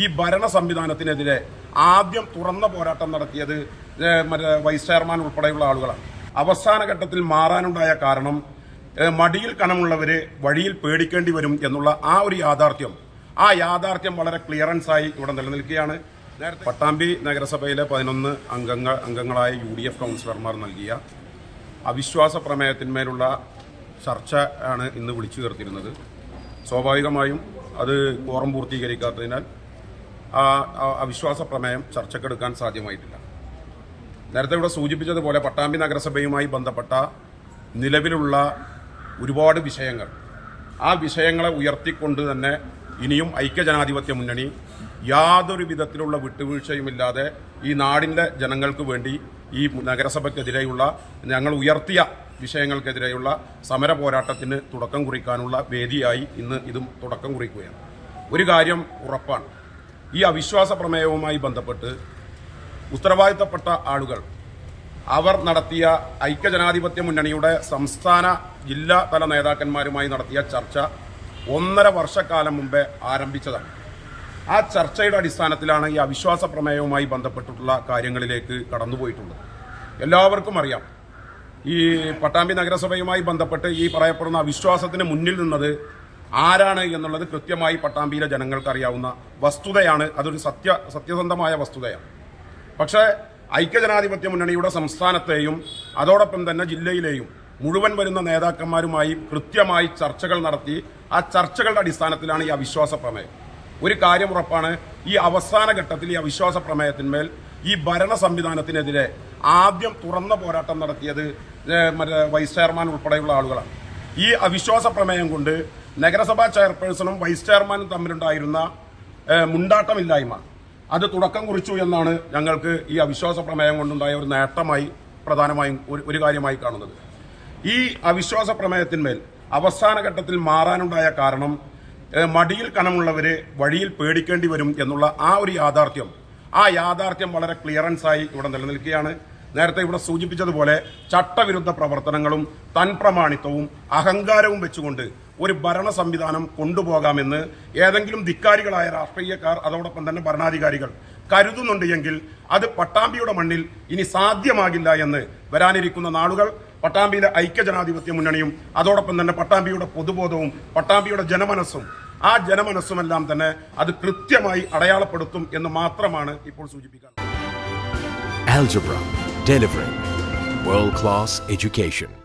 ഈ ഭരണ സംവിധാനത്തിനെതിരെ ആദ്യം തുറന്ന പോരാട്ടം നടത്തിയത് മറ്റേ വൈസ് ചെയർമാൻ ഉൾപ്പെടെയുള്ള ആളുകളാണ്. അവസാന ഘട്ടത്തിൽ മാറാനുണ്ടായ കാരണം മടിയിൽ കനമുള്ളവര് വഴിയിൽ പേടിക്കേണ്ടി വരും എന്നുള്ള ആ ഒരു യാഥാർത്ഥ്യം. ആ യാഥാർത്ഥ്യം വളരെ ക്ലിയറൻസ് ആയി ഇവിടെ നിലനിൽക്കുകയാണ്. പട്ടാമ്പി നഗരസഭയിലെ പതിനൊന്ന് അംഗങ്ങൾ അംഗങ്ങളായ യു ഡി എഫ് കൗൺസിലർമാർ നൽകിയ അവിശ്വാസ പ്രമേയത്തിന്മേലുള്ള ചർച്ച ആണ് ഇന്ന് വിളിച്ചു ചേർത്തിരുന്നത്. സ്വാഭാവികമായും അത് കോറം പൂർത്തീകരിക്കാത്തതിനാൽ അവിശ്വാസ പ്രമേയം ചർച്ചക്കെടുക്കാൻ സാധ്യമായിട്ടില്ല. നേരത്തെ ഇവിടെ സൂചിപ്പിച്ചതുപോലെ പട്ടാമ്പി നഗരസഭയുമായി ബന്ധപ്പെട്ട നിലവിലുള്ള ഒരുപാട് വിഷയങ്ങൾ. ആ വിഷയങ്ങളെ ഉയർത്തിക്കൊണ്ട് തന്നെ ഇനിയും ഐക്യജനാധിപത്യ മുന്നണി യാതൊരു വിധത്തിലുള്ള വിട്ടുവീഴ്ചയുമില്ലാതെ ഈ നാടിന്റെ ജനങ്ങൾക്ക് വേണ്ടി ഈ നഗരസഭയ്ക്കെതിരെയുള്ള ഞങ്ങൾ ഉയർത്തിയ വിഷയങ്ങൾക്കെതിരെയുള്ള സമര പോരാട്ടത്തിന് തുടക്കം കുറിക്കാനുള്ള വേദിയായി ഇന്ന് ഇതും തുടക്കം കുറിക്കുകയാണ്. ഒരു കാര്യം ഉറപ്പാണ്. ഈ അവിശ്വാസ പ്രമേയവുമായി ബന്ധപ്പെട്ട് ഉത്തരവാദിത്തപ്പെട്ട ആളുകൾ അവർ നടത്തിയ ഐക്യജനാധിപത്യ മുന്നണിയുടെ സംസ്ഥാന ജില്ലാ തല നേതാക്കന്മാരുമായി നടത്തിയ ചർച്ച ഒന്നര വർഷക്കാലം മുമ്പേ ആരംഭിച്ചതാണ്. ആ ചർച്ചയുടെ അടിസ്ഥാനത്തിലാണ് ഈ അവിശ്വാസ പ്രമേയവുമായി ബന്ധപ്പെട്ടിട്ടുള്ള കാര്യങ്ങളിലേക്ക് കടന്നുപോയിട്ടുള്ളത്. എല്ലാവർക്കും അറിയാം ഈ പട്ടാമ്പി നഗരസഭയുമായി ബന്ധപ്പെട്ട് ഈ പറയപ്പെടുന്ന അവിശ്വാസത്തിന് മുന്നിൽ നിന്നത് ആരാണ് എന്നുള്ളത് കൃത്യമായി പട്ടാമ്പിയിലെ ജനങ്ങൾക്ക് അറിയാവുന്ന വസ്തുതയാണ്. അതൊരു സത്യ സത്യസന്ധമായ വസ്തുതയാണ്. പക്ഷേ ഐക്യജനാധിപത്യ മുന്നണിയുടെ സംസ്ഥാനത്തെയും അതോടൊപ്പം തന്നെ ജില്ലയിലെയും മുഴുവൻ വരുന്ന നേതാക്കന്മാരുമായി കൃത്യമായി ചർച്ചകൾ നടത്തി ആ ചർച്ചകളുടെ അടിസ്ഥാനത്തിലാണ് ഈ അവിശ്വാസ പ്രമേയം. ഒരു കാര്യം ഉറപ്പാണ് ഈ അവസാന ഘട്ടത്തിൽ ഈ അവിശ്വാസ പ്രമേയത്തിന്മേൽ ഈ ഭരണ സംവിധാനത്തിനെതിരെ ആദ്യം തുറന്ന പോരാട്ടം നടത്തിയത് മറ്റേ വൈസ് ചെയർമാൻ ഉൾപ്പെടെയുള്ള ആളുകളാണ്. ഈ അവിശ്വാസ പ്രമേയം കൊണ്ട് നഗരസഭാ ചെയർപേഴ്സണും വൈസ് ചെയർമാനും തമ്മിലുണ്ടായിരുന്ന മുണ്ടാട്ടമില്ലായ്മ. അത് തുടക്കം കുറിച്ചു എന്നാണ് ഞങ്ങൾക്ക് ഈ അവിശ്വാസ പ്രമേയം കൊണ്ടുണ്ടായ ഒരു നേട്ടമായി പ്രധാനമായും ഒരു- കാര്യമായി കാണുന്നത്. ഈ അവിശ്വാസ പ്രമേയത്തിന്മേൽ അവസാന ഘട്ടത്തിൽ മാറാനുണ്ടായ കാരണം മടിയിൽ കനമുള്ളവരെ വഴിയിൽ പേടിക്കേണ്ടി വരും എന്നുള്ള ആ ഒരു യാഥാർത്ഥ്യം ആ യാഥാർത്ഥ്യം വളരെ ക്ലിയറൻസ് ആയി ഇവിടെ നിലനിൽക്കുകയാണ്. നേരത്തെ ഇവിടെ സൂചിപ്പിച്ചതുപോലെ ചട്ടവിരുദ്ധ പ്രവർത്തനങ്ങളും തൻപ്രമാണിത്വവും അഹങ്കാരവും വെച്ചുകൊണ്ട് ഒരു ഭരണ സംവിധാനം കൊണ്ടുപോകാമെന്ന് ഏതെങ്കിലും ധിക്കാരികളായ രാഷ്ട്രീയക്കാർ അതോടൊപ്പം തന്നെ ഭരണാധികാരികൾ കരുതുന്നുണ്ട് എങ്കിൽ അത് പട്ടാമ്പിയുടെ മണ്ണിൽ ഇനി സാധ്യമാകില്ല എന്ന് വരാനിരിക്കുന്ന നാളുകൾ പട്ടാമ്പിയിലെ ഐക്യജനാധിപത്യ മുന്നണിയും അതോടൊപ്പം തന്നെ പട്ടാമ്പിയുടെ പൊതുബോധവും പട്ടാമ്പിയുടെ ജനമനസ്സും ആ ജനമനസ്സുമെല്ലാം തന്നെ അത് കൃത്യമായി അടയാളപ്പെടുത്തും എന്ന് മാത്രമാണ് ഇപ്പോൾ education.